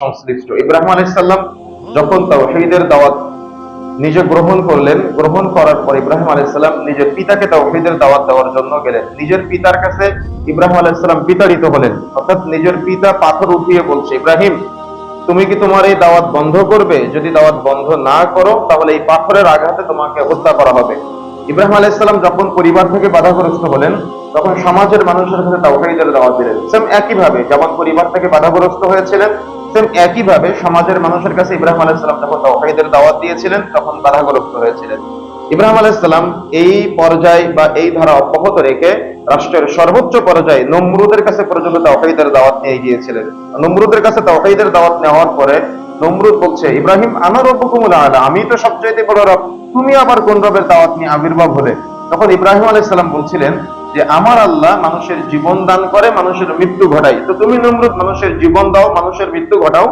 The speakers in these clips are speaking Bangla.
সংশ্লিষ্ট। ইব্রাহিম আলাইসাল্লাম যখন তাওহীদের দাওয়াত নিজে গ্রহণ করলেন, গ্রহণ করার পর ইব্রাহিম আলাইসাল্লাম নিজের পিতাকে তাওহীদের দাওয়াত দেওয়ার জন্য গেলেন। নিজের পিতার কাছে ইব্রাহিম আলাইসাল্লাম বিতাড়িত হলেন। অর্থাৎ নিজের পিতা পাথর উঠিয়ে বলছে, ইব্রাহিম, তুমি কি তোমার এই দাওয়াত বন্ধ করবে? যদি দাওয়াত বন্ধ না করো, তাহলে এই পাথরের আঘাতে তোমাকে হত্যা করা হবে। ইব্রাহিম আলাইসাল্লাম যখন পরিবার থেকে বাধাগ্রস্ত হলেন, তখন সমাজের মানুষের কাছে তাওহিদের দাওয়াত দিলেন। সেম একইভাবে, যেমন পরিবার থেকে বাধাগ্রস্ত হয়েছিলেন একইভাবে সমাজের মানুষের কাছে ইব্রাহিম আলাইসাল্লাম যখন তাওহীদের দাওয়াত দিয়েছিলেন, তখন বাধাগ্রস্ত হয়েছিলেন। ইব্রাহিম আলাইসাল্লাম এই পর্যায় বা এই ধারা অব্যাহত রেখে রাষ্ট্রের সর্বোচ্চ পর্যায়ে নমরুদের কাছে পর্যন্ত তাওহীদের দাওয়াত নিয়ে গিয়েছিলেন। নমরুদের কাছে তাওহীদের দাওয়াত নেওয়ার পরে নমরুদ বলছে, ইব্রাহিম আমার রব্বকুমুল আলা, আমি তো সবচাইতে বড় রব, তুমি আবার কোন রবের দাওয়াত নিয়ে আবির্ভাব হলে? তখন ইব্রাহিম আলাইসাল্লাম বলছিলেন যে আমার আল্লাহ মানুষের জীবন দান করে, মানুষের মৃত্যু ঘটায়। তো তুমি নমরুদ, মানুষের জীবন দাও, মানুষের মৃত্যু ঘটাও।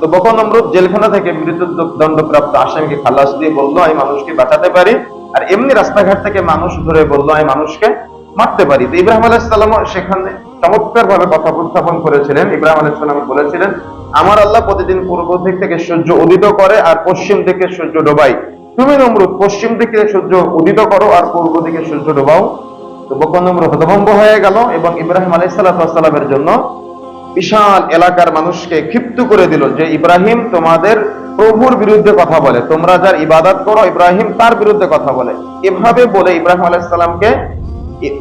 তো বখন নমরুদ, জেলখানা থেকে মৃত্যু দণ্ডপ্রাপ্ত আসামিকে খালাস দিয়ে বলল, আমি মানুষকে বাঁচাতে পারি। আর এমনি রাস্তাঘাট থেকে মানুষ ধরে বলল, আমি মানুষকে মারতে পারি। তো ইব্রাহিম আলাইসাল্লাম সেখানে চমৎকার ভাবে কথা উপস্থাপন করেছিলেন। ইব্রাহিম আলাইসাল্লাম বলেছিলেন, আমার আল্লাহ প্রতিদিন পূর্ব দিক থেকে সূর্য উদিত করে আর পশ্চিম দিকে সূর্য ডোবাই তুমি নমরুদ, পশ্চিম দিকে সূর্য উদিত করো আর পূর্ব দিকে সূর্য ডোবাও। তো বকন হতভম্ব হয়ে গেল এবং ইব্রাহিম আলাইসাল্লামের জন্য বিশাল এলাকার মানুষকে ক্ষিপ্ত করে দিল যে, ইব্রাহিম, তোমাদের প্রভুর বিরুদ্ধে কথা বলে। তোমরা যার ইবাদত করো, ইব্রাহিম তার বিরুদ্ধে কথা বলে। এভাবে বলে ইব্রাহিম আলাইসাল্লামকে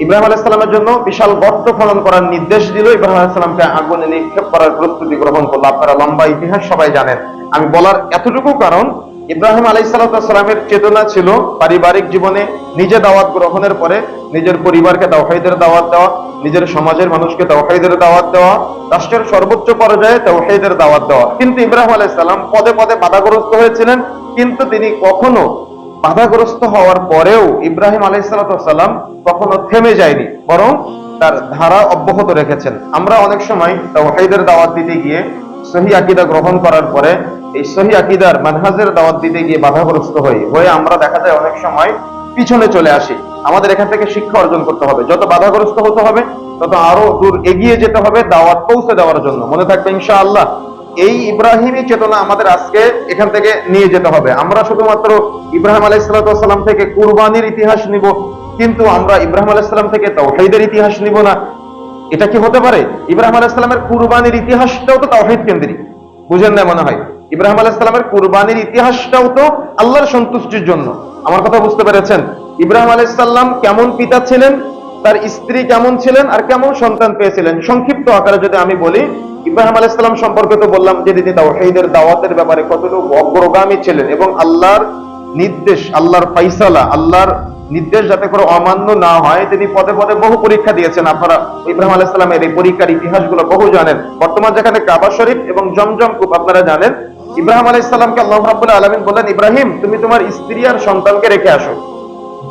ইব্রাহিম আলাইসাল্লামের জন্য বিশাল গর্ত খনন করার নির্দেশ দিল। ইব্রাহিম আলাইসাল্লামকে আগুনে নিক্ষেপ করার প্রস্তুতি গ্রহণ করল। আপনারা লম্বা ইতিহাস সবাই জানেন। আমি বলার এতটুকু কারণ ইব্রাহিম আলাইসালামের চেতনা ছিল পারিবারিক জীবনে নিজে দাওয়াত গ্রহণের পরে নিজের পরিবারকে তাওহাইদের দাওয়াত দেওয়া, নিজের সমাজের মানুষকে তাওহাইদের দাওয়াত দেওয়া, রাষ্ট্রের সর্বোচ্চ পর্যায়ে তাওহাইদের দাওয়াত দেওয়া। কিন্তু ইব্রাহিম আলাইসাল্লাম পদে পদে বাধাগ্রস্ত হয়েছিলেন, কিন্তু তিনি কখনো বাধাগ্রস্ত হওয়ার পরেও ইব্রাহিম আলাইসালাম কখনো থেমে যায়নি, বরং তার ধারা অব্যাহত রেখেছেন। আমরা অনেক সময় তাওহাইদের দাওয়াত দিতে গিয়ে সহি আকিদা গ্রহণ করার পরে এই সহি আকিদার মানহাজের দাওয়াত দিতে গিয়ে বাধাগ্রস্ত হই, হয়ে আমরা দেখা যায় অনেক সময় পিছনে চলে আসি। আমাদের এখান থেকে শিক্ষা অর্জন করতে হবে। যত বাধাগ্রস্ত হতে হবে, তত আরও দূর এগিয়ে যেতে হবে দাওয়াত পৌঁছে দেওয়ার জন্য। মনে থাকবে ইনশাআল্লাহ, এই ইব্রাহিমী চেতনা আমাদের আজকে এখান থেকে নিয়ে যেতে হবে। আমরা শুধুমাত্র ইব্রাহিম আলাইসালাম থেকে কুরবানির ইতিহাস নিব, কিন্তু আমরা ইব্রাহিম আলাইসালাম থেকে তাওহীদের ইতিহাস নিব না। এটা কি হতে পারে? ইব্রাহিম আলাইসালামের কুরবানির ইতিহাসটাও তো তাওহীদ কেন্দ্রিক। বুঝেন না মনে হয়? ইব্রাহিম আলাইসালামের কুরবানির ইতিহাসটাও তো আল্লাহর সন্তুষ্টির জন্য। আমার কথা বুঝতে পেরেছেন? ইব্রাহিম আলাইসাল্লাম কেমন পিতা ছিলেন? তার স্ত্রী কেমন ছিলেন? আর কেমন সন্তান পেয়েছিলেন? সংক্ষিপ্ত আকারে যদি আমি বলি, ইব্রাহিম আলাইসাল্লাম সম্পর্কে তো বললাম যে তিনি তাওহীদের, দাওয়াতের ব্যাপারে কতটুকু অগ্রগামী ছিলেন এবং আল্লাহর নির্দেশ, আল্লাহর ফাইসালা আল্লাহর নির্দেশ যাতে করে অমান্য না হয়, তিনি পদে পদে বহু পরীক্ষা দিয়েছেন। আপনারা ইব্রাহিম আলাইসালামের এই পরীক্ষার ইতিহাসগুলো বহু জানেন। বর্তমান যেখানে কাবা শরীফ এবং জমজম কূপ আপনারা জানেন, ইব্রাহিম আলাইসাল্লামকে আল্লাহ রাবুল্লাহ আলামিন বললেন, ইব্রাহিম, তুমি তোমার স্ত্রী আর সন্তানকে রেখে আসো।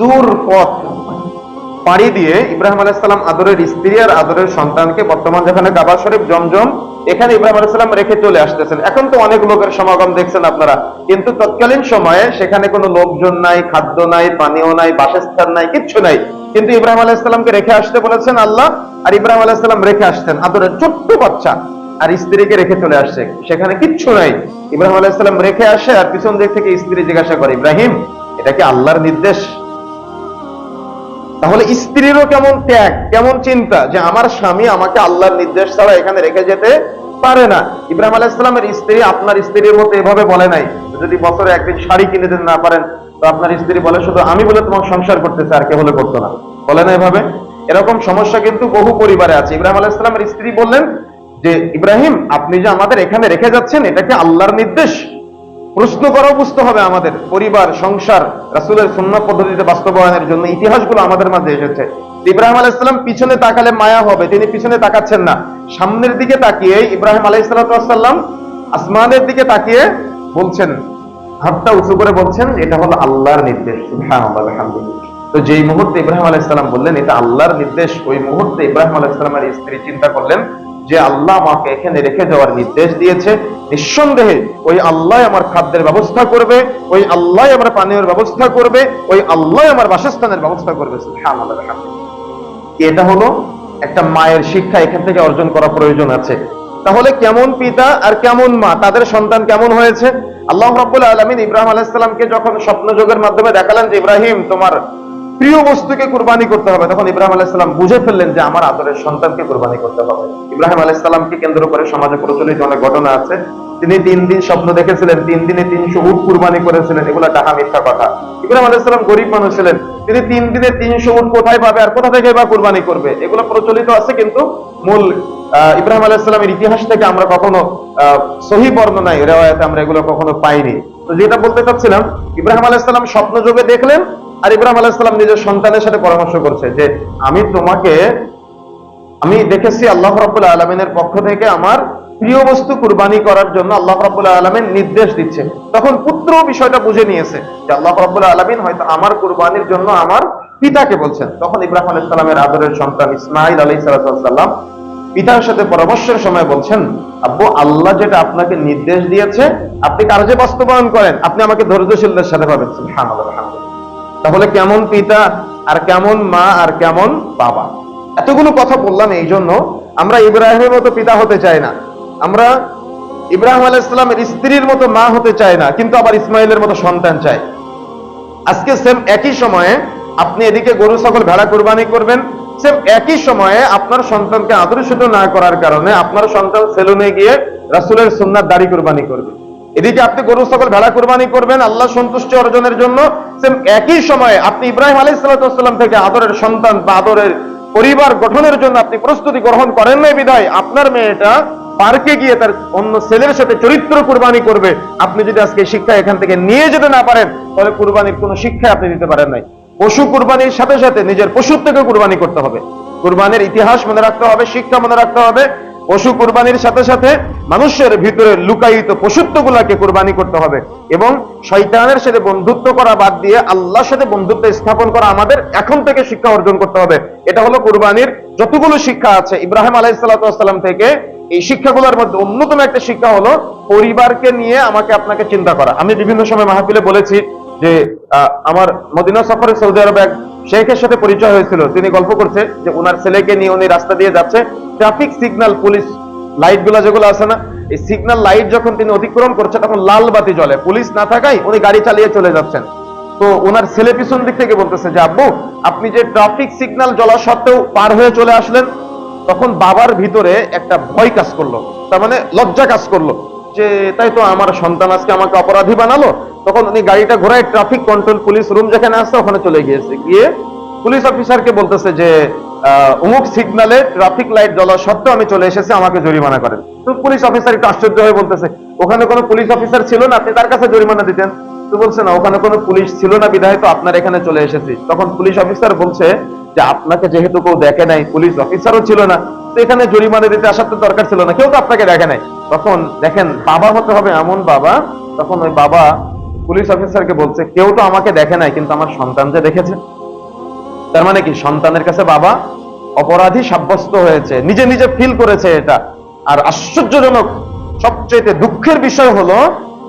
দূর পথ। পাড়ি দিয়ে ইব্রাহিম আলাইসাল্লাম আদরের স্ত্রী আর আদরের সন্তানকে বর্তমান যেখানে কাবা শরীফ জমজম, এখানে ইব্রাহিম আলাইসাল্লাম রেখে চলে আসতেছেন। এখন তো অনেক লোকের সমাগম দেখছেন আপনারা। কিন্তু তৎকালীন সময়ে সেখানে কোনো লোকজন নাই, খাদ্য নাই, পানীয় নাই, বাসস্থান নাই, কিচ্ছু নাই। কিন্তু ইব্রাহিম আলাইসাল্লামকে রেখে আসতে বলেছেন আল্লাহ, আর ইব্রাহিম আলাইসাল্লাম রেখে আসতেন আদরের ছোট্ট বাচ্চা, আর স্ত্রীকে রেখে চলে আসছে। সেখানে কিচ্ছু নাই। ইব্রাহিম আলাইসাল্লাম রেখে আসে আর পিছন দিক থেকে স্ত্রী জিজ্ঞাসা করে, ইব্রাহিম, এটা কি আল্লাহর নির্দেশ? তাহলে স্ত্রীরও কেমন ত্যাগ, কেমন চিন্তা যে আমার স্বামী আমাকে আল্লাহর নির্দেশ ছাড়া এখানে রেখে যেতে পারে না। ইব্রাহিম আলাইসালামের স্ত্রী আপনার স্ত্রীর মতো এভাবে বলে নাই। যদি বছরে একদিন শাড়ি কিনে দিতে না পারেন, তো আপনার স্ত্রী বলে, শুধু আমি বলে তোমার সংসার করতেছে আর কে হলে করতো না। বলে না এভাবে? এরকম সমস্যা কিন্তু বহু পরিবারে আছে। ইব্রাহিম আলাইসালামের স্ত্রী বললেন যে, ইব্রাহিম, আপনি যে আমাদের এখানে রেখে যাচ্ছেন, এটা কি আল্লাহর নির্দেশ? প্রশ্ন করাও বুঝতে হবে আমাদের। পরিবার, সংসার, রাসুলের সন্ন্য পদ্ধতিতে বাস্তবায়নের জন্য ইতিহাসগুলো আমাদের মাঝে এসেছে। ইব্রাহিম আলাইসাল্লাম পিছনে তাকালে মায়া হবে, তিনি পিছনে তাকাচ্ছেন না। সামনের দিকে তাকিয়ে ইব্রাহিম আলাইসাল্লাম আসমানের দিকে তাকিয়ে বলছেন, হাতটা উঁচু করে বলছেন, এটা হলো আল্লাহর নির্দেশ। তো যেই মুহূর্তে ইব্রাহিম আলাইসাল্লাম বললেন, এটা আল্লাহর নির্দেশ। ওই মুহূর্তে ইব্রাহিম আলাইসাল্লামের স্ত্রী চিন্তা করলেন যে আল্লাহ আমাকে এখানে রেখে যাওয়ার নির্দেশ দিয়েছে, নিঃসন্দেহে ওই আল্লাহ আমার খাদ্যের ব্যবস্থা করবে, ওই আল্লাহ আমার পানীয় ব্যবস্থা করবে, ওই আল্লাহ আমার বাসস্থানের ব্যবস্থা করবে এটা হলো একটা মায়ের শিক্ষা, এখান থেকে অর্জন করা প্রয়োজন আছে। তাহলে কেমন পিতা আর কেমন মা, তাদের সন্তান কেমন হয়েছে? আল্লাহ রাব্বুল আলামিন ইব্রাহিম আলাইহিসসালামকে যখন স্বপ্ন যোগের মাধ্যমে দেখালেন যে, ইব্রাহিম, তোমার প্রিয় বস্তুকে কুরবানি করতে হবে। তখন ইব্রাহিম আলাইহিসসালাম বুঝে ফেললেন যে আমার আদরের সন্তানকে কুরবানি করতে হবে। ইব্রাহিম আলাইহিসসালামকে কেন্দ্র করে সমাজে প্রচলিত অনেক ঘটনা আছে। তিনি তিন দিন স্বপ্ন দেখেছিলেন, তিন দিনে তিনশো উট কুরবানি করেছিলেন। এগুলো টাকা মিথ্যা কথা। ইব্রাহিম আলাইহিসসালাম গরিব মানুষ ছিলেন। তিনি তিন দিনে তিনশো উট কোথায় পাবে আর কোথা থেকে বা কুরবানি করবে? এগুলো প্রচলিত আছে কিন্তু মূল ইব্রাহিম আলাইহিসসালামের ইতিহাস থেকে আমরা কখনো সহি বর্ণনায় রেওয়ায়তে আমরা এগুলো কখনো পাইনি। তো যেটা বলতে চাচ্ছিলাম, ইব্রাহিম আলাইহিসসালাম স্বপ্ন যোগে দেখলেন আর ইব্রাহিম আলাইহিসসালাম নিজের সন্তানের সাথে পরামর্শ করছে যে, আমি তোমাকে, আমি দেখেছি আল্লাহ রাব্বুল আলমিনের পক্ষ থেকে আমার প্রিয় বস্তু কুরবানি করার জন্য আল্লাহ রাব্বুল আলমিন নির্দেশ দিচ্ছে। তখন পুত্র বিষয়টা বুঝে নিয়েছে যে, আল্লাহ রাব্বুল আলমিন হয়তো আমার কুরবানির জন্য আমার পিতাকে বলছেন। তখন ইব্রাহিম আলাইহিস সালামের আদরের সন্তান ইসমাইল আলী সাল্লাম পিতার সাথে পরামর্শের সময় বলছেন, আব্বু, আল্লাহ যেটা আপনাকে নির্দেশ দিয়েছে, আপনি কার্যে বাস্তবায়ন করেন, আপনি আমাকে ধৈর্যশীলদের সাথে পাবেন। আলহামদুলিল্লাহ। তাহলে কেমন পিতা, আর কেমন মা, আর কেমন বাবা? এতগুলো কথা বললাম এই জন্য আমরা ইব্রাহিমের মতো পিতা হতে চাই না। আমরা ইব্রাহিম আলাইসালামের স্ত্রীর মতো মা হতে চাই না, কিন্তু আবার ইসমাইলের মতো সন্তান চাই। আজকে সেম একই সময়ে আপনি এদিকে গরু, ছাগল ভেড়া কোরবানি করবেন সেম একই সময়ে আপনার সন্তানকে আদর্শিত না করার কারণে আপনার সন্তান সেলুনে গিয়ে রাসুলের সুন্নার দাড়ি কুরবানি করবে। এদিকে আপনি গরু, ছাগল ভেড়া কুরবানি করবেন, আল্লাহ সন্তুষ্টি অর্জনের জন্য। সেম একই সময়ে আপনি ইব্রাহিম আলী সাল্লাম থেকে আদরের সন্তান বা আদরের পরিবার গঠনের জন্য আপনি প্রস্তুতি গ্রহণ করেন নাই বিদায় আপনার মেয়েটা পার্কে গিয়ে তার অন্য ছেলের সাথে চরিত্র কুরবানি করবে। আপনি যদি আজকে শিক্ষা এখান থেকে নিয়ে যেতে না পারেন, তাহলে কুরবানির কোনো শিক্ষা আপনি দিতে পারেন নাই। পশু কুরবানির সাথে সাথে নিজের পশুর থেকে কুরবানি করতে হবে। কুরবানির ইতিহাস মনে রাখতে হবে, শিক্ষা মনে রাখতে হবে। পশু কুরবানির সাথে সাথে মানুষের ভিতরে লুকায়িত পশুত্ব গুলাকে কুরবানি করতে হবে এবং শয়তানের সাথে বন্ধুত্ব করা বাদ দিয়ে আল্লাহর সাথে বন্ধুত্ব স্থাপন করা আমাদের এখন থেকে শিক্ষা অর্জন করতে হবে। এটা হলো কুরবানির যতগুলো শিক্ষা আছে। ইব্রাহিম আলাইসাল্লাম থেকে এই শিক্ষাগুলোর মধ্যে অন্যতম একটা শিক্ষা হলো, পরিবারকে নিয়ে আমাকে আপনাকে চিন্তা করা। আমি বিভিন্ন সময় মাহফিলে বলেছি যে আমার মদিনা সফরে সৌদি আরবে এক শেখের সাথে পরিচয় হয়েছিল। তিনি গল্প করছে যে ওনার ছেলেকে নিয়ে উনি রাস্তা দিয়ে যাচ্ছে। ট্রাফিক সিগন্যাল, পুলিশ লাইটগুলা যেগুলো আছে না, এই সিগন্যাল লাইট যখন তিনি অতিক্রম করছে, তখন লাল বাতি জ্বলে। পুলিশ না থাকায় উনি গাড়ি চালিয়ে চলে যাচ্ছেন। তো ওনার ছেলে পিছন দিক থেকে বলতেছে যে, আব্বু, আপনি যে ট্রাফিক সিগনাল জ্বলা সত্ত্বেও পার হয়ে চলে আসলেন? তখন বাবার ভিতরে একটা ভয় কাজ করল। তার মানে লজ্জা কাজ করল। যে তাই তো আমার সন্তান আজকে আমাকে অপরাধী বানালো। তখন উনি গাড়িটা ঘোরায় ট্রাফিক কন্ট্রোল পুলিশ রুম যেখানে আছে, ওখানে চলে গিয়েছে। গিয়ে পুলিশ অফিসারকে বলতেছে যে অমুক সিগনালে ট্রাফিক লাইট জ্বলা সত্ত্বেও আমি চলে এসেছি, আমাকে জরিমানা করেন। তো পুলিশ অফিসার একটু আশ্চর্য হয়ে বলতেছে, ওখানে কোনো পুলিশ অফিসার ছিল না? আপনি তার কাছে জরিমানা দিতেন? তো বলছে, না, ওখানে কোনো পুলিশ ছিল না, বিধায় তো আপনার এখানে চলে এসেছি। তখন পুলিশ অফিসার বলছে যে, আপনাকে যেহেতু কেউ দেখে নাই পুলিশ অফিসারও ছিল না। তো এখানে জরিমানা দিতে আসার তো দরকার ছিল না, কেউ তো আপনাকে দেখে নাই। তখন দেখেন বাবা হতে হবে এমন বাবা, তখন ওই বাবা পুলিশ অফিসারকে বলছে, কেউ তো আমাকে দেখে নাই, কিন্তু আমার সন্তান যে দেখেছে। তার মানে কি? সন্তানের কাছে বাবা অপরাধী সাব্যস্ত হয়েছে, নিজে নিজে ফিল করেছে এটা। আর আশ্চর্যজনক সবচেয়ে দুঃখের বিষয় হলো,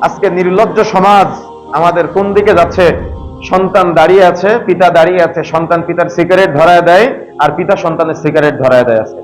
আজকে নির্লজ্জ সমাজ আমাদের কোন দিকে যাচ্ছে? সন্তান দাঁড়িয়ে আছে, পিতা দাঁড়িয়ে আছে, সন্তান পিতার সিগারেট ধরায় দেয়, আর পিতা সন্তানের সিগারেট ধরায় দেয় আছে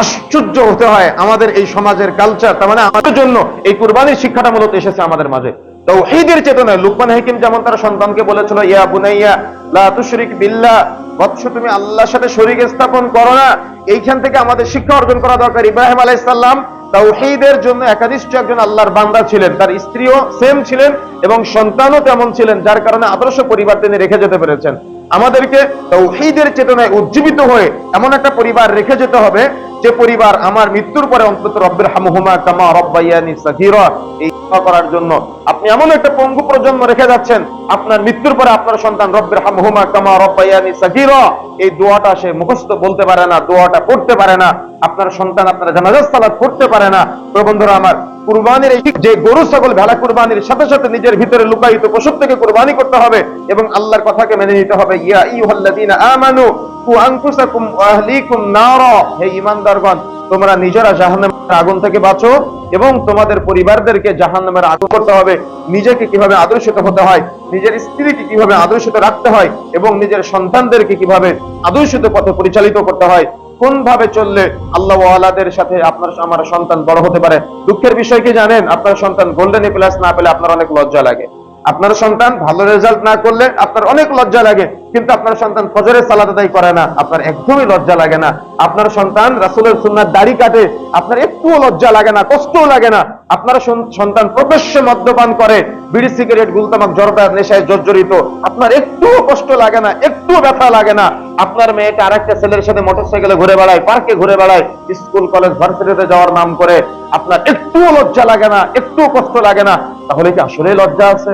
আশ্চর্য হতে হয় আমাদের এই সমাজের কালচার তার মানে আমাদের জন্য এই কুরবানির শিক্ষাটা মূলত এসেছে আমাদের মাঝে। তৌহিদের চেতনায় লুকমান হাকিম যেমন তার সন্তানকে বলেছিল, ইয়া বুনাইয়া, লা তুশরিক বিল্লাহ, বৎস তুমি আল্লাহর সাথে শরীক স্থাপন করো না। এইখান থেকে আমাদের শিক্ষা অর্জন করা দরকার। ইব্রাহিম আলাইহিস সালাম তাওহীদের জন্য একাদিষ্ট একজন আল্লাহর বান্দা ছিলেন। তার স্ত্রীও সেম ছিলেন এবং সন্তানও তেমন ছিলেন, যার কারণে আদর্শ পরিবার তিনি রেখে যেতে পেরেছেন। আমাদেরকে তৌহিদের চেতনায় উজ্জীবিত হয়ে এমন একটা পরিবার রেখে যেতে হবে, যে পরিবার আমার মৃত্যুর পরে অন্তত রব্বের হামহুমা কামা রব্বাইয়ানি সাহিরা এই করার জন্য আপনি এমন একটা পঙ্গু প্রজন্ম রেখে যাচ্ছেন, আপনার মৃত্যুর পরে আপনার সন্তান রব্বের হামহুমা কামা রব্বাইয়ানি সাগীরা। এই দোয়াটা সে মুখস্থ বলতে পারে না, দোয়াটা পড়তে পারে না, আপনার সন্তান আপনার জানাজাত সালাত পড়তে পারে না। তো বন্ধুরা আমার, কুরবানির এই যে গরু, ছাগল ভেড়া কুরবানির সাথে সাথে নিজের ভিতরে লুকায়িত পশু থেকে কুরবানি করতে হবে এবং আল্লাহর কথাকে মেনে নিতে হবে। ইয়া ইউহাল্লাযীনা আমানু কু আনফুসাকুম ওয়া আহলিকুম নারা। হে ঈমানদারগণ তোমরা নিজেরা জাহান্নামের আগুন থেকে বাঁচো এবং তোমাদের পরিবারদেরকে জাহান্নামের আগুন করতে হবে। নিজেকে কীভাবে আদর্শিত হতে হয়, নিজের স্ত্রীকে কীভাবে আদর্শিত রাখতে হয় এবং নিজের সন্তানদেরকে কীভাবে আদর্শিত পথে পরিচালিত করতে হয় কোন ভাবে চললে আল্লাহ ওয়ালাদের সাথে আপনার, আমার সন্তান বড় হতে পারে? দুঃখের বিষয় কি জানেন? আপনার সন্তান গোল্ডেন প্লাস না পেলে আপনার অনেক লজ্জা লাগে। আপনার সন্তান ভালো রেজাল্ট না করলে আপনার অনেক লজ্জা লাগে, কিন্তু আপনার সন্তান ফজরের সালাত আদায় করে না, আপনার একদমই লজ্জা লাগে না। আপনার সন্তান রাসূলের সুন্নাত দাড়ি কাটে, আপনার একটুও লজ্জা লাগে না, কষ্টও লাগে না। আপনার সন্তান প্রকাশ্য মদ্যপান করে, বিড়ি, সিগারেট, গুলতামাক জড়তা নেশায় জর্জরিত, আপনার একটুও কষ্ট লাগে না, একটুও ব্যথা লাগে না। আপনার মেয়েটা আরেকটা ছেলের সাথে মোটরসাইকেলে ঘুরে বেড়ায় পার্কে ঘুরে বেড়ায় স্কুল কলেজ ভার্সিটিতে যাওয়ার নাম করে, আপনার একটুও লজ্জা লাগে না, একটুও কষ্ট লাগে না। তাহলে কি আসলে লজ্জা আছে?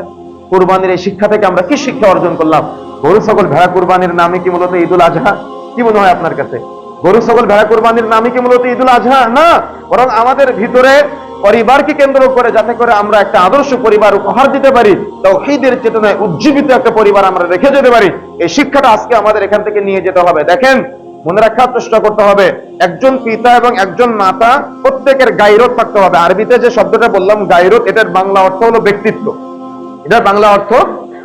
কুরবানির এই শিক্ষা থেকে আমরা কি শিক্ষা অর্জন করলাম? গরু, ছাগল, ভেড়া কুরবানির নামে কি মূলত ঈদুল আজহা? কি মনে হয় আপনার কাছে? গরু, ছাগল, ভেড়া কুরবানির নামে কি মূলত ঈদুল আজহা? না, বরং আমাদের ভিতরে পরিবারকে কেন্দ্র করে যাতে করে আমরা একটা আদর্শ পরিবার উপহার দিতে পারি, তৌহিদের চেতনায় উজ্জীবিত একটা পরিবার আমরা রেখে যেতে পারি। এই শিক্ষাটা আজকে আমাদের এখান থেকে নিয়ে যেতে হবে। দেখেন, মনে রাখার চেষ্টা করতে হবে, একজন পিতা এবং একজন মাতা প্রত্যেকের গাইরত থাকতে হবে। আরবিতে যে শব্দটা বললাম, গাইরত, এটার বাংলা অর্থ হলো ব্যক্তিত্ব। এটার বাংলা অর্থ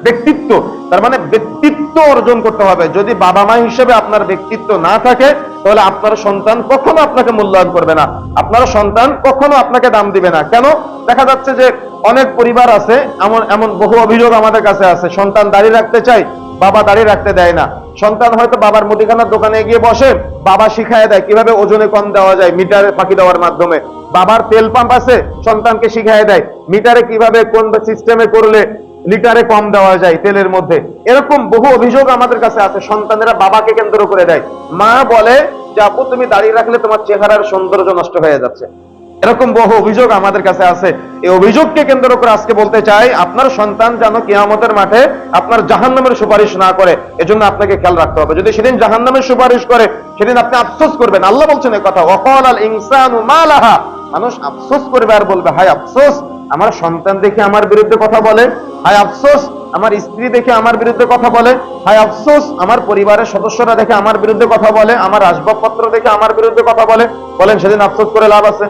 ব্যক্তিত্ব, তার মানে ব্যক্তিত্ব অর্জন করতে হবে। যদি বাবা মা হিসেবে আপনার ব্যক্তিত্ব না থাকে, তাহলে আপনার সন্তান কখনো আপনাকে মূল্যায়ন করবে না। আপনার সন্তান কখনো আপনাকে দাম দিবে না। কেন? দেখা যাচ্ছে যে অনেক পরিবার আছে, এমন এমন বহু অভিযোগ আমাদের কাছে আছে। সন্তান দাঁড়িয়ে রাখতে চাই বাবা দাঁড়িয়ে রাখতে দেয় না। সন্তান হয়তো বাবার মুদিখানার দোকানে গিয়ে বসে বাবা শিখায় দেয়, কীভাবে ওজনে কম দেওয়া যায় মিটারে ফাঁকি দেওয়ার মাধ্যমে। বাবার তেল পাম্প আছে, সন্তানকে শিখায় দেয়, মিটারে কীভাবে কোন সিস্টেমে করলে লিটারে কম দেওয়া যায় তেলের মধ্যে। এরকম বহু অভিযোগ আমাদের কাছে আছে, সন্তানেরা বাবাকে কেন্দ্র করে দেয়। মা বলে যে, আপু, তুমি দাঁড়িয়ে রাখলে তোমার চেহারার সৌন্দর্য নষ্ট হয়ে যাচ্ছে। এরকম বহু অভিযোগ আমাদের কাছে আছে। এই অভিযোগকে কেন্দ্র করে আজকে বলতে চাই, আপনার সন্তান যেন কিয়ামতের মাঠে আপনার জাহান্নামের সুপারিশ না করে, এজন্য আপনাকে খেয়াল রাখতে হবে। যদি সেদিন জাহান্নামের সুপারিশ করে, সেদিন আপনি আফসোস করবেন। আল্লাহ বলছেন এই কথা ওয়াকাল আল ইনসানু মানুষ আফসোস করবে আর বলবে, হায়, আফসোস! আমার সন্তান দেখে আমার বিরুদ্ধে কথা বলে, হায় আফসোস, আমার স্ত্রী দেখে আমার বিরুদ্ধে কথা বলে, হায় আফসোস, আমার পরিবারের সদস্যরা দেখে আমার বিরুদ্ধে কথা বলে, আমার আসবাবপত্র দেখে আমার বিরুদ্ধে কথা বলে, বলেন সেদিন আফসোস করে লাভ আছে।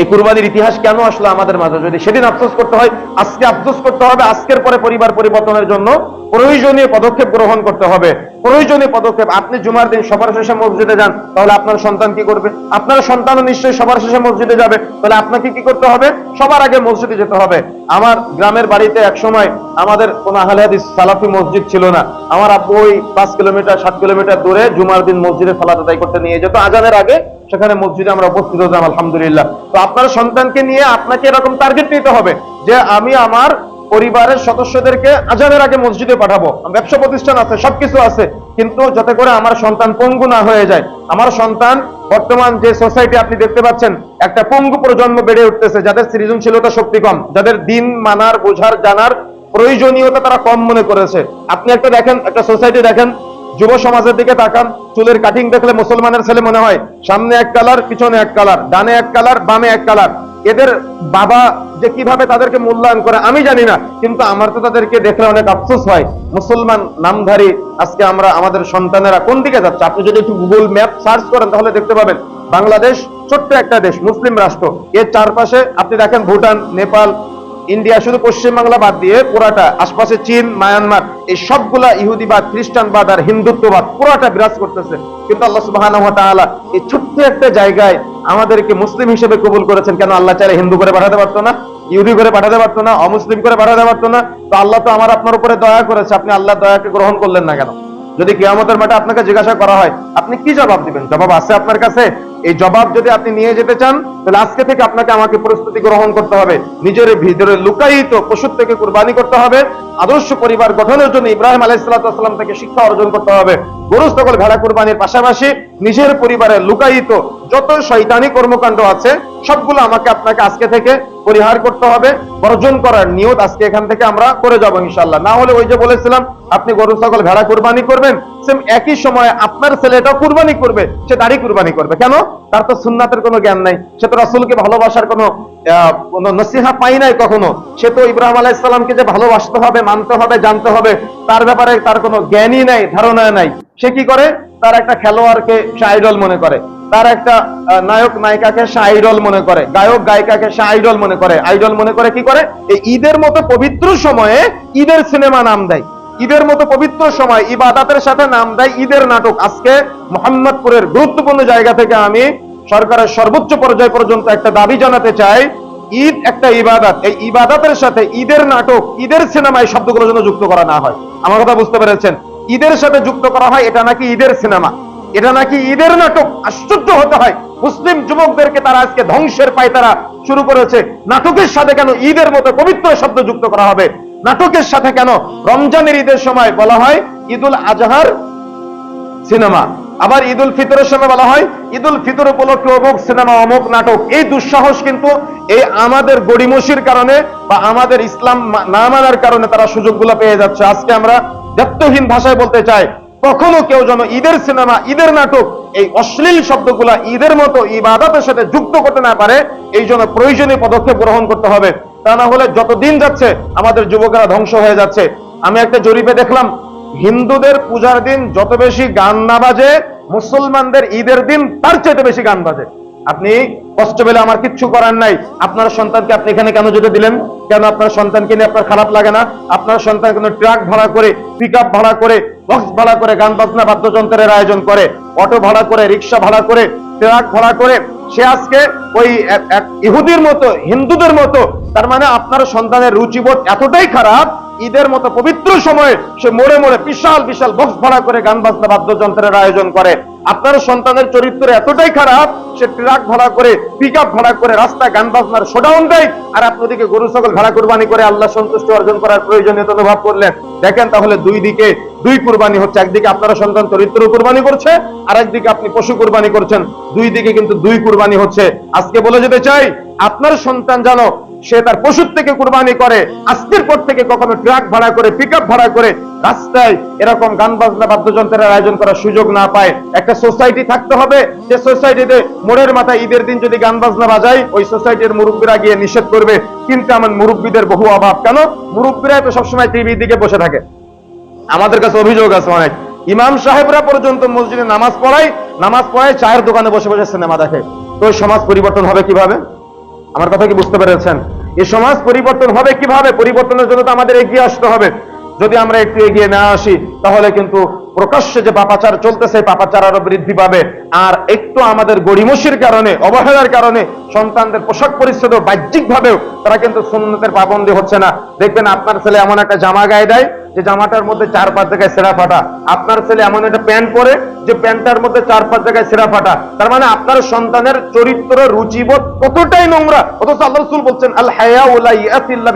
এই কুরবানির ইতিহাস কেন আসলো আমাদের মাঝে? যদি সেদিন আফসোস করতে হয়, আজকে আফসোস করতে হবে, আজকের পরে পরিবার পরিবর্তনের জন্য। প্রয়োজনীয় পদক্ষেপ গ্রহণ করতে হবে। প্রয়োজনীয় পদক্ষেপ, আপনি জুমার দিন সবার শেষে মসজিদে যান, তাহলে আপনার সন্তান কি করবে? আপনার সন্তানও নিশ্চয়ই সবার শেষে মসজিদে যাবে, তাহলে আপনাকে কি করতে হবে? সবার আগে মসজিদে যেতে হবে। আমার গ্রামের বাড়িতে এক সময় আমাদের কোন আহলে সালাফি মসজিদ ছিল না। আমার আব্বু ওই পাঁচ কিলোমিটার, সাত কিলোমিটার দূরে জুমার দিন মসজিদে সালাত আদায় করতে নিয়ে যেত। আজানের আগে সেখানে মসজিদে আমরা উপস্থিত হতাম, আলহামদুলিল্লাহ। তো আপনার সন্তানকে নিয়ে আপনাকে এরকম টার্গেট নিতে হবে যে, আমি আমার পরিবারের সদস্যদেরকে আজানের আগে মসজিদে পাঠাবো। ব্যবসা প্রতিষ্ঠান আছে, সবকিছু আছে। কিন্তু যাতে করে আমার সন্তান পঙ্গু না হয়ে যায়। আমার সন্তান বর্তমান যে সোসাইটি আপনি দেখতে পাচ্ছেন, একটা পঙ্গু প্রজন্ম বেড়ে উঠতেছে, যাদের সৃজনশীলতা শক্তি কম, যাদের দিন মানার, বোঝার, জানার প্রয়োজনীয়তা তারা কম মনে করেছে। আপনি একটা দেখেন, একটা সোসাইটি দেখেন যুব সমাজের দিকে তাকান, চুলের কাটিং দেখলে মুসলমানের ছেলে মনে হয়, সামনে এক কালার পিছনে এক কালার ডানে এক কালার বামে এক কালার এদের বাবা যে কীভাবে তাদেরকে মূল্যায়ন করে, আমি জানি না, কিন্তু আমার তো তাদেরকে দেখলে অনেক আফসোস হয়। মুসলমান নামধারী, আজকে আমরা আমাদের সন্তানেরা কোন দিকে যাচ্ছে? আপনি যদি একটু গুগল ম্যাপ সার্চ করেন, তাহলে দেখতে পাবেন, বাংলাদেশ ছোট্ট একটা দেশ, মুসলিম রাষ্ট্র। এর চারপাশে আপনি দেখেন ভুটান, নেপাল ইন্ডিয়া শুধু পশ্চিমবাংলা বাদ দিয়ে পুরাটা আশপাশে চীন, মায়ানমার, এই সবগুলা ইহুদিবাদ খ্রিস্টানবাদ আর হিন্দুত্ববাদ পুরাটা বিরাজ করতেছে। কিন্তু আল্লাহ তাআলা এই ছোট্ট একটা জায়গায় আমাদেরকে মুসলিম হিসেবে কবুল করেছেন। কেন আল্লাহ চাইলে হিন্দু করে পাঠাতে পারতো না? ইহুদি করে পাঠাতে পারতো না? অমুসলিম করে পাঠাতে পারতো না? তো আল্লাহ তো আমার আপনার উপরে দয়া করেছে। আপনি আল্লাহ দয়াকে গ্রহণ করলেন না কেন? যদি কিয়ামতের মাঠে আপনাকে জিজ্ঞাসা করা হয়, আপনি কি জবাব দিবেন? জবাব আছে আপনার কাছে? এই জবাব যদি আপনি নিয়ে যেতে চান, তাহলে আজকে থেকে আপনাকে আমাকে প্রস্তুতি গ্রহণ করতে হবে। নিজের ভিতরে লুকায়িত পশুর থেকে কুরবানি করতে হবে। আদর্শ পরিবার গঠনের জন্য ইব্রাহিম আলাইসালাম থেকে শিক্ষা অর্জন করতে হবে। গরু সকল ভেড়া কুরবানির পাশাপাশি নিজের পরিবারে লুকায়িত যত শৈতানি কর্মকাণ্ড আছে, সবগুলো আমাকে আপনাকে আজকে থেকে পরিহার করতে হবে। বর্জন করার নিয়ত আজকে এখান থেকে আমরা করে যাব ইনশাল্লাহ না হলে ওই যে বলেছিলাম, আপনি গরু সকল ভেড়া কুরবানি করবেন সেম একই সময়ে আপনার ছেলেটা কুরবানি করবে, সে দাড়ি কুরবানি করবে। কেন? তার তো সুন্নাতের কোনো জ্ঞান নাই। সে তো রাসূলকে ভালোবাসার কোনো নসিহা পাই নাই কখনো। সে তো ইব্রাহিম আলাইহিসসালামকে যে ভালোবাসতে হবে, মানতে হবে, জানতে হবে, তার ব্যাপারে তার কোনো জ্ঞানই নাই ধারণা নাই। সে কি করে? তার একটা খেলোয়াড়কে সে আইডল মনে করে। তার একটা নায়ক নায়িকাকে সে আইডল মনে করে। গায়ক গায়িকাকে সে আইডল মনে করে। আইডল মনে করে কি করে? এই ঈদের মতো পবিত্র সময়ে ঈদের সিনেমা নাম দেয়। ঈদের মতো পবিত্র সময় ইবাদাতের সাথে নাম দেয় ঈদের নাটক। আজকে মোহাম্মদপুরের গুরুত্বপূর্ণ জায়গা থেকে আমি সরকারের সর্বোচ্চ পর্যায় পর্যন্ত একটা দাবি জানাতে চাই, ঈদ একটা ইবাদত। এই ইবাদতের সাথে ঈদের নাটক, ঈদের সিনেমা এই শব্দগুলো যেন যুক্ত করা না হয়। আমার কথা বুঝতে পেরেছেন? ঈদের সাথে যুক্ত করা হয়, এটা নাকি ঈদের সিনেমা? এটা নাকি ঈদের নাটক? আশ্চর্য হতে হয়। মুসলিম যুবকদেরকে তারা আজকে ধ্বংসের পায় তারা শুরু করেছে। নাটকের সাথে কেন ঈদের মতো পবিত্র শব্দ যুক্ত করা হবে? নাটকের সাথে কেন? রমজানের ঈদের সময় বলা হয় ঈদুল আজহার সিনেমা। আবার ঈদুল ফিতরের সময় বলা হয় ঈদুল ফিতর উপলক্ষে অমুক সিনেমা, অমুক নাটক। এই দুঃসাহস কিন্তু এই আমাদের গড়িমসির কারণে বা আমাদের ইসলাম না মানার কারণে তারা সুযোগগুলো পেয়ে যাচ্ছে। আজকে আমরা দায়িত্বহীন ভাষায় বলতে চাই, কখনো কেউ যেন ঈদের সিনেমা, ঈদের নাটক, এই অশ্লীল শব্দগুলা ঈদের মতো ইবাদতের সাথে যুক্ত করতে না পারে, এই জন্য প্রয়োজনীয় পদক্ষেপ গ্রহণ করতে হবে। তা না হলে যত দিন যাচ্ছে আমাদের যুবকেরা ধ্বংস হয়ে যাচ্ছে। আমি একটা জরিপে দেখলাম, হিন্দুদের পূজার দিন যত বেশি গান না বাজে, মুসলমানদের ঈদের দিন তার চাইতে বেশি গান বাজে। আপনি কষ্ট পেলে আমার কিচ্ছু করার নাই। আপনার সন্তানকে আপনি এখানে কেন যেতে দিলেন? কেন আপনার সন্তানকে নিয়ে আপনার খারাপ লাগে না? আপনার সন্তান কোনো ট্রাক ভাড়া করে পিক ভাড়া করে বক্স ভাড়া করে, গান বাজনা বাদ্যযন্ত্রের আয়োজন করে অটো ভাড়া করে, রিক্সা ভাড়া করে ট্রাক ভাড়া করে সে আজকে ওই ইহুদির মতো, হিন্দুদের মতো, তার মানে আপনার সন্তানের রুচিবোধ এতটাই খারাপ, ঈদের মতো পবিত্র সময়ে সে মোড়ে মোড়ে বিশাল বিশাল বক্স ভাড়া করে গান বাজনা, বাদ্যযন্ত্রের আয়োজন করে। আপনার সন্তানের চরিত্র এতটাই খারাপ, সে ট্রাক ভাড়া করে পিক ভাড়া করে, রাস্তায় গান বাজনার শোডাউন দেয়, আর আপনি ওদিকে গরু, ছাগল ভাড়া কুরবানি করে আল্লাহ সন্তুষ্টি অর্জন করার প্রয়োজনীয়তা অনুভব করলেন। দেখেন তাহলে দুই দিকে দুই কুরবানি হচ্ছে, একদিকে আপনার সন্তান চরিত্র কুরবানি করছে, আর একদিকে আপনি পশু কুরবানি করছেন। দুই দিকে কিন্তু দুই কুরবানি হচ্ছে। আজকে বলে যেতে চাই, আপনার সন্তান জানো সে তার পশুর থেকে কুরবানি করে আজকের পর থেকে কখনো ট্রাক ভাড়া করে পিক ভাড়া করে, রাস্তায় এরকম গান বাজনা বাদ্যযন্ত্রের আয়োজন করার সুযোগ না পায়। একটা সোসাইটি থাকতে হবে, যে সোসাইটিতে মোড়ের মাথায় ঈদের দিন যদি গান বাজনা বাজায়, ওই সোসাইটির মুরব্বীরা গিয়ে নিষেধ করবে। কিন্তু আমার মুরব্বীদের বহু অভাব। কেন? মুরব্বীরাই তো সবসময় টিভির দিকে বসে থাকে। আমাদের কাছে অভিযোগ আছে অনেক। ইমাম সাহেবরা পর্যন্ত মসজিদে নামাজ পড়ায় নামাজ পড়ায় চায়ের দোকানে বসে বসে সিনেমা দেখে। তো সমাজ পরিবর্তন হবে কীভাবে? আমার কথা কি বুঝতে পেরেছেন? এই সমাজ পরিবর্তন হবে কীভাবে? পরিবর্তনের জন্য তো আমাদের এগিয়ে আসতে হবে। যদি আমরা একটু এগিয়ে না আসি, তাহলে কিন্তু প্রকাশ্যে যে পাপাচার চলতেছে পাপাচার আরও বৃদ্ধি পাবে। আর একটু আমাদের গড়িমসির কারণে, অবহেলার কারণে সন্তানদের পোশাক পরিচ্ছদ বাহ্যিক ভাবেও তারা কিন্তু সুন্নতের পাবন্দি হচ্ছে না। দেখবেন আপনার ছেলে এমন একটা জামা গায়ে দেয় যে জামাটার মধ্যে চার পাঁচ জায়গায় সেরা ফাটা। আপনার ছেলে এমন একটা প্যান্ট পরে যে প্যান্টটার মধ্যে চার পাঁচ জায়গায় সেরা ফাটা। তার মানে আপনার সন্তানের চরিত্র, রুচিবোধ কতটাই নোংরা। অথচ আল্লাহ রসুল বলছেন আল হায়া ইয়াতিল্লা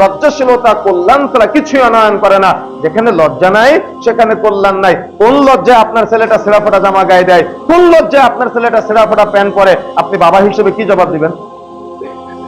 লজ্জাশীলতা, কল্যাণ ছাড়া কিছুই অনয়ন করে না। যেখানে লজ্জা নাই, সেখানে কল্যাণ নাই। কোন লজ্জায় আপনার ছেলেটা সেরা ফাটা জামা গায়ে দেয়? কোন লজ্জায় আপনার ছেলেটা সেরা ফাটা প্যান্ট পরে? আপনি বাবা হিসেবে কি জবাব দিবেন?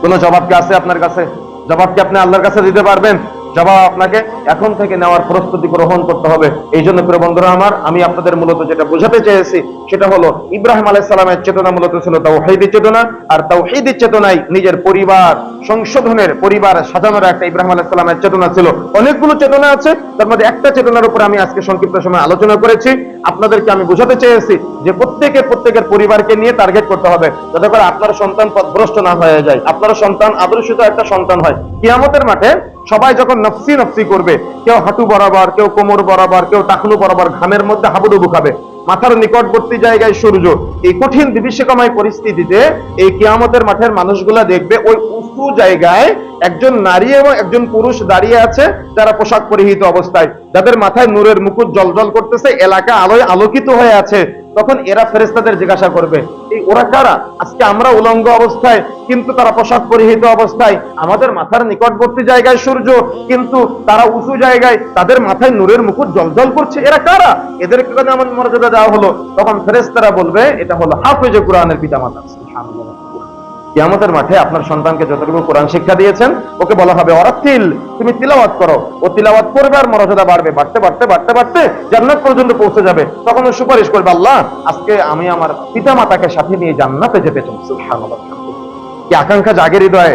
কোন জবাব কি আছে আপনার কাছে? জবাব কি আপনি আল্লাহর কাছে দিতে পারবেন? জবাব আপনাকে এখন থেকে নেওয়ার প্রস্তুতি গ্রহণ করতে হবে। এই জন্য প্রিয় বন্ধুরা আমার, আমি আপনাদের মূলত যেটা বোঝাতে চেয়েছি, সেটা হলো ইব্রাহিম আলাইহিস সালামের চেতনা মূলত ছিল তাওহীদের চেতনা, আর তাওহীদের চেতনায় নিজের পরিবার, সংশোধনের পরিবার সাজানোর একটা ইব্রাহিম আলাইহিস সালামের চেতনা ছিল। অনেকগুলো চেতনা আছে, তার মধ্যে একটা চেতনার উপর আমি আজকে সংক্ষিপ্ত সময় আলোচনা করেছি। আপনাদেরকে আমি বোঝাতে চেয়েছি যে প্রত্যেকের প্রত্যেকের পরিবারকে নিয়ে টার্গেট করতে হবে, যাতে করে আপনার সন্তান পথভ্রষ্ট না হয়ে যায়। আপনার সন্তান আদর্শিত একটা সন্তান হয়। কিয়ামতের মাঠে সবাই যখন নফসি নফসি করবে, কেউ হাঁটু বরাবর, কেউ কোমর বরাবর, কেউ টাকলু বরাবর ঘামের মধ্যে হাবুডুবু খাবে। মাথার নিকটবর্তী জায়গায় সূর্য, এই কঠিন বিভীষিকাময় পরিস্থিতিতে এই কিয়ামতের মাঠের মানুষগুলা দেখবে ওই উঁচু জায়গায় একজন নারী এবং একজন পুরুষ দাঁড়িয়ে আছে, যারা পোশাক পরিহিত অবস্থায়। যাদের মাথায় নূরের মুকুট জলজল করতেছে, এলাকা আলোয় আলোকিত হয়ে আছে, তখন এরা ফেরেস্তাদের জিজ্ঞাসা করবে, এই ওরা কারা? আজকে আমরা উলঙ্গ অবস্থায়, কিন্তু তারা পোশাক পরিহিত অবস্থায়, আমাদের মাথার নিকটবর্তী জায়গায় সূর্য, কিন্তু তারা উঁচু জায়গায়, তাদের মাথায় নূরের মুকুট জলজল করছে, এরা কারা? এদেরকে কেন এমন মর্যাদা দেওয়া হলো, তখন ফেরেস্তারা বলবে, এটা হলো হাফেজে কোরআনের পিতামাতা। সুবহানাল্লাহ। কিয়ামতের মাঠে আপনার সন্তানকে যতটুকু কোরআন শিক্ষা দিয়েছেন, ওকে বলা হবে অরাতিল তুমি তিলাওয়াত করো। ও তিলাওয়াত করবে আর মর্যাদা বাড়বে। বাড়তে বাড়তে বাড়তে বাড়তে জান্নাত পর্যন্ত পৌঁছে যাবে। তখন ও সুপারিশ করবে, আল্লাহ, আজকে আমি আমার পিতা মাতাকে সাথে নিয়ে জান্নাতে যেতে চাই। কি আকাঙ্ক্ষা জাগে হৃদয়ে?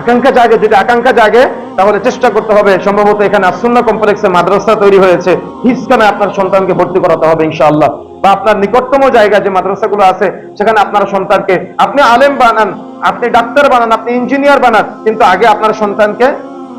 আকাঙ্ক্ষা জাগে, যদি আকাঙ্ক্ষা জাগে, তাহলে চেষ্টা করতে হবে। সম্ভবত এখানে আসুন্না কমপ্লেক্সে মাদ্রাসা তৈরি হয়েছে। হিসখানে আপনার সন্তানকে ভর্তি করাতে হবে, ইনশাআল্লাহ। বা আপনার নিকটতম জায়গা যে মাদ্রাসাগুলো আছে, সেখানে আপনার সন্তানকে আপনি আলেম বানান, আপনি ডাক্তার বানান, আপনি ইঞ্জিনিয়ার বানান, কিন্তু আগে আপনার সন্তানকে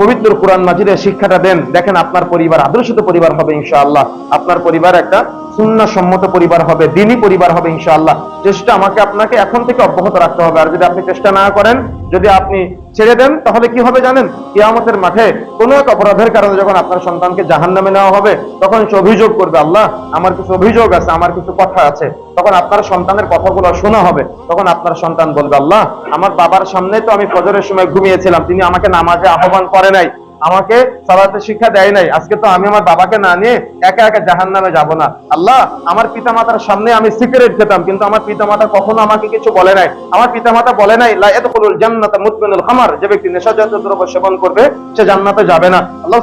পবিত্র কোরআন মাজিদের শিক্ষাটা দেন। দেখেন আপনার পরিবার, আদর্শিত পরিবার হবে ইনশাআল্লাহ। আপনার পরিবার একটা সুন্না সম্মত পরিবার হবে দিনই পরিবার হবে ইনশাআল্লাহ। চেষ্টা আমাকে আপনাকে এখন থেকে অব্যাহত রাখতে হবে। আর যদি আপনি চেষ্টা না করেন, যদি আপনি ছেড়ে দেন, তাহলে কি হবে জানেন? কিয়ামতের মাঠে কোনো এক অপরাধের কারণে যখন আপনার সন্তানকে জাহান নামে নেওয়া হবে, তখন সে অভিযোগ করবে, আল্লাহ, আমার কিছু অভিযোগ আছে, আমার কিছু কথা আছে। তখন আপনার সন্তানের কথাগুলো শোনা হবে। তখন আপনার সন্তান বলবে, আল্লাহ, আমার বাবার সামনে তো আমি ফজরের সময় ঘুমিয়েছিলাম, তিনি আমাকে নামাজে আহ্বান করে নাই। আমাকে সালাতে শিক্ষা দেয় নাই। আজকে তো আমি আমার বাবাকে না নিয়ে একা একা জাহান নামে যাব না। আল্লাহ, আমার পিতা মাতার সামনে আমি সিগারেট খেতাম, কিন্তু আমার পিতা মাতা কখনো আমাকে কিছু বলে নাই। আমার পিতা মাতা বলে নাই, লা ইয়াদখুলুল জান্নাতা মুতমিনুল খামার। যে ব্যক্তি নেশাজাত দ্রব্য সেবন করবে, সে জান্নাতে যাবে না। আল্লাহ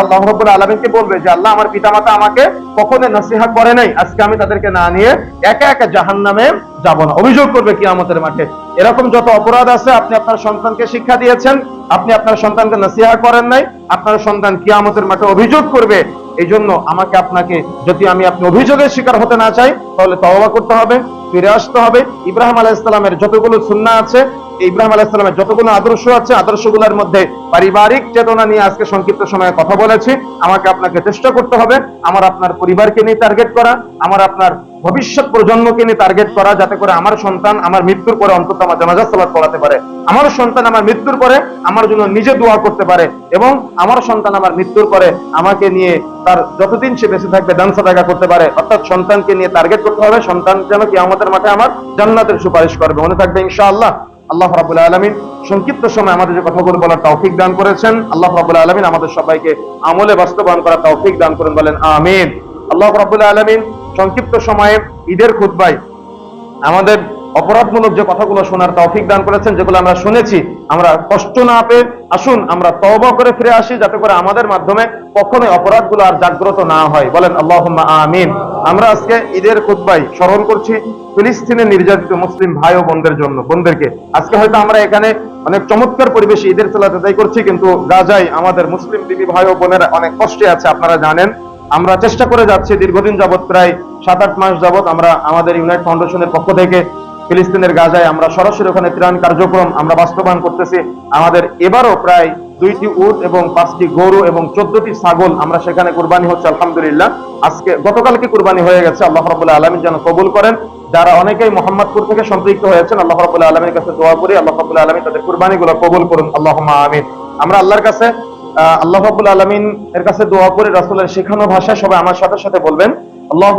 আল্লাহ রাব্বুল আলামিনকে বলবে? যে আল্লাহ আমার পিতা মাতা আমাকে কখনো নসিহত করে নাই। আজকে আমি তাদেরকে না নিয়ে একা একা জাহান্নামে যাব না। অভিযোগ করবে কিয়ামতের মাঠে। এরকম যত অপরাধ আছে, আপনি আপনার সন্তানকে শিক্ষা দিয়েছেন, আপনি আপনার সন্তানকে নাসিহা করেন নাই, আপনার সন্তান কিয়ামতের মাঠে অভিযোগ করবে এই জন্য আমাকে আপনাকে, যদি আমি আপনি অভিযোগের শিকার হতে না চাই, তাহলে তওবা করতে হবে, ফিরে আসতে হবে। ইব্রাহিম আলাহ ইসলামের যতগুলো সুন্না আছে ইব্রাহিম আলাইহিস সালামের যতগুলো আদর্শ আছে, আদর্শগুলোর মধ্যে পারিবারিক চেতনা নিয়ে আজকে সংক্ষিপ্ত সময়ে কথা বলেছি। আমাকে আপনাকে চেষ্টা করতে হবে আমার আপনার পরিবারকে নিয়ে টার্গেট করা, আমার আপনার ভবিষ্যৎ প্রজন্মকে নিয়ে টার্গেট করা, যাতে করে আমার সন্তান আমার মৃত্যুর পরে অন্তত আমার জানাজা সালাত পড়াতে পারে। আমার সন্তান আমার মৃত্যুর পরে আমার জন্য নিজে দোয়া করতে পারে এবং আমার সন্তান আমার মৃত্যুর পরে আমাকে নিয়ে তার যতদিন সে বেঁচে থাকবে দান সাদাকা করতে পারে। অর্থাৎ সন্তানকে নিয়ে টার্গেট করতে হবে। সন্তান যেন কি আমাদের মাঠে আমার জান্নাতের সুপারিশ করবে। মনে থাকবে ইনশাআল্লাহ। আল্লাহ রাবুল আলমিন সংক্ষিপ্ত সময় আমাদের যে কথাগুলো বলার তৌফিক দান করেছেন। আল্লাহ রাবুল আলমিন আমাদের সবাইকে আমলে বাস্তবায়ন করার তৌফিক দান করেন বলেন, আমিন। আল্লাহ রাবুল আলমিন সংক্ষিপ্ত সময়ে ঈদের খুতবায় আমাদের অপরাধমূলক যে কথাগুলো শোনার তৌফিক দান করেছেন, যেগুলো আমরা শুনেছি, আমরা কষ্ট না পেয়ে আসুন, আমরা তওবা করে ফিরে আসি, যাতে করে আমাদের মাধ্যমে কখনোই অপরাধগুলো আর জাগ্রত না হয়। বলেন আল্লাহ আমিন। আমরা আজকে ঈদের খুতবাই স্মরণ করছি ফিলিস্তিনের নির্যাতিত মুসলিম ভাই ও বোনদের জন্য, বোনদেরকে। আজকে হয়তো আমরা এখানে অনেক চমৎকার পরিবেশে ঈদের সালাত আদায় করছি, কিন্তু গাজায় আমাদের মুসলিম দিদি ভাই ও বোনেরা অনেক কষ্টে আছে, আপনারা জানেন। আমরা চেষ্টা করে যাচ্ছি, দীর্ঘদিন যাবৎ প্রায় সাত আট মাস যাবৎ আমরা আমাদের ইউনাইট ফাউন্ডেশনের পক্ষ থেকে ফিলিস্তিনের গাজায় আমরা সরাসরি ওখানে ত্রাণ কার্যক্রম আমরা বাস্তবায়ন করতেছি। আমাদের এবারও প্রায় দুইটি উট এবং পাঁচটি গরু এবং চোদ্দটি ছাগল আমরা সেখানে কুরবানি হচ্ছে, আলহামদুলিল্লাহ। আজকে গতকালকে কুরবানি হয়ে গেছে, আল্লাহ রাবুল্লাহ আলমী যেন কবুল করেন। যারা অনেকেই মোহাম্মদপুর থেকে সম্পৃক্ত হয়েছেন, আল্লাহ রাবুল্লাহ আলমীর কাছে দোয়া করি, আল্লাহ রাবুল্লাহ আলমী তাদের কুরবানি গুলো কবুল করুন। আল্লাহ আমিন। আমরা আল্লাহর কাছে আল্লাহ রাবুল আলমিন এর কাছে দোয়া করে, রাসূলের শেখানো ভাষায় সবাই আমার সাথে সাথে বলবেন আল্লাহ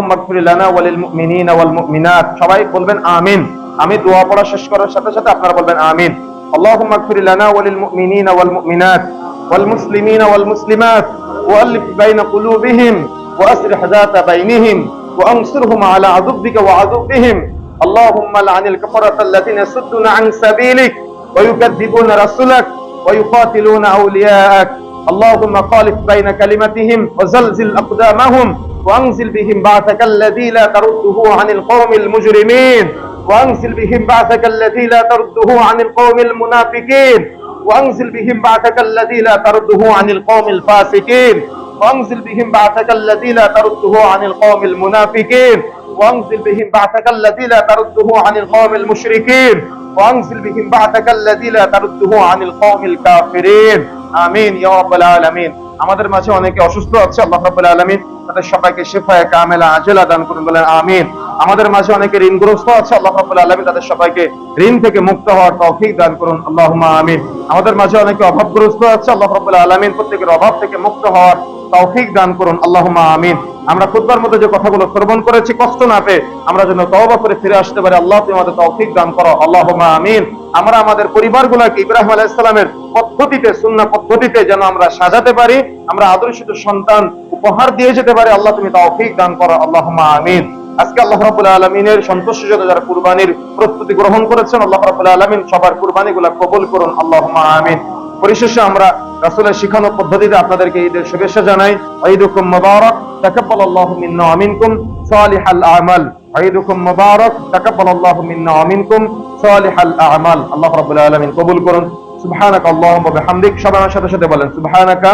সবাই বলবেন আমিন। আমি দোয়া পড়া শেষ করার সাথে সাথে আপনারা বলবেন আমিন। اللهم اغفر لنا وللمؤمنين والمؤمنات والمسلمين والمسلمات وألف بين قلوبهم وأسرح ذات بينهم وأنصرهم على عدوك وعدوهم. اللهم لعن الكفرة الذين يصدون عن سبيلك ويكذبون رسلك ويقاتلون أولياءك. اللهم خالف بين كلمتهم وزلزل أقدامهم وأنزل بهم بعثك الذي لا ترده عن القوم المجرمين. وأنزل بهم بعثك الذي لا ترده عن القوم المنافقين وأنزل بهم بعثك الذي لا ترده عن القوم الفاسقين وأنزل بهم بعثك الذي لا ترده عن القوم المنافقين وأنزل بهم بعثك الذي لا ترده عن القوم المشركين وأنزل بهم بعثك الذي لا ترده عن القوم الكافرين آمين يا رب العالمين আমাদের মাঝে অনেকে অসুস্থ আছে আল্লাহ রাব্বুল আলামিন তাদের সবাইকে শিফায়ে কামেলা আজেলা দান করুন বলেন আমিন আমাদের মাঝে অনেকে ঋণগ্রস্ত আছে, আল্লাহ রাব্বুল আলামিন তাদের সবাইকে ঋণ থেকে মুক্ত হওয়ার তৌফিক দান করুন, আল্লাহুম্মা আমিন। আমাদের মাঝে অনেকে অভাবগ্রস্ত আছে, আল্লাহ রাব্বুল আলামিন প্রত্যেকের অভাব থেকে মুক্ত হওয়ার তৌফিক দান করুন, আল্লাহুম্মা আমিন। আমরা খুতবার মধ্যে যে কথাগুলো শ্রবণ করেছি, কষ্ট না পেয়ে আমরা যেন তওবা করে ফিরে আসতে পারি, আল্লাহ তুমি আমাদের তৌফিক দান করো, আল্লাহুম্মা আমিন। আমরা আমাদের পরিবারগুলোকে ইব্রাহিম আলাইহিস সালামের পদ্ধতিতে, সুন্নাহ পদ্ধতিতে যেন আমরা সাজাতে পারি, আমরা আদর্শিত সন্তান উপহার দিয়ে যেতে পারি, আল্লাহ তুমি তৌফিক দান করো, আল্লাহুম্মা আমিন। আজকে আল্লাহ রাব্বুল আলামিনের সন্তুষ্টি জন্য যারা কুরবানির প্রস্তুতি গ্রহণ করেছেন, আল্লাহ রাব্বুল আলামিন সবার কুরবানিগুলো কবুল করুন, আল্লাহুম্মা আমিন। পরিশেষে আমরা রাসূলের শিখানো পদ্ধতিতে আপনাদেরকে ঈদের শুভেচ্ছা জানাই। ঈদুকুম মুবারক, তাকাব্বালাল্লাহু মিন্না ওয়া মিনকুম। সালিহাল আমাল, ঈদুকুম মুবারক, তাকাব্বালাল্লাহু মিন্না ওয়া মিনকুম। সালিহাল আমাল, আল্লাহ রাব্বুল আলামিন কবুল করুন। সুবহানাকা আল্লাহুম্মা বিহামদিক, সবাই আমার সাথে সাথে বলেন, সুবহানাকা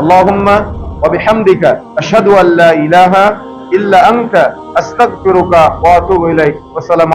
আল্লাহুম্মা ওয়া বিহামদিকা, আশহাদু আল্লা ইলাহা إلا أنت أستغفرك وأتوب إليك. وسلام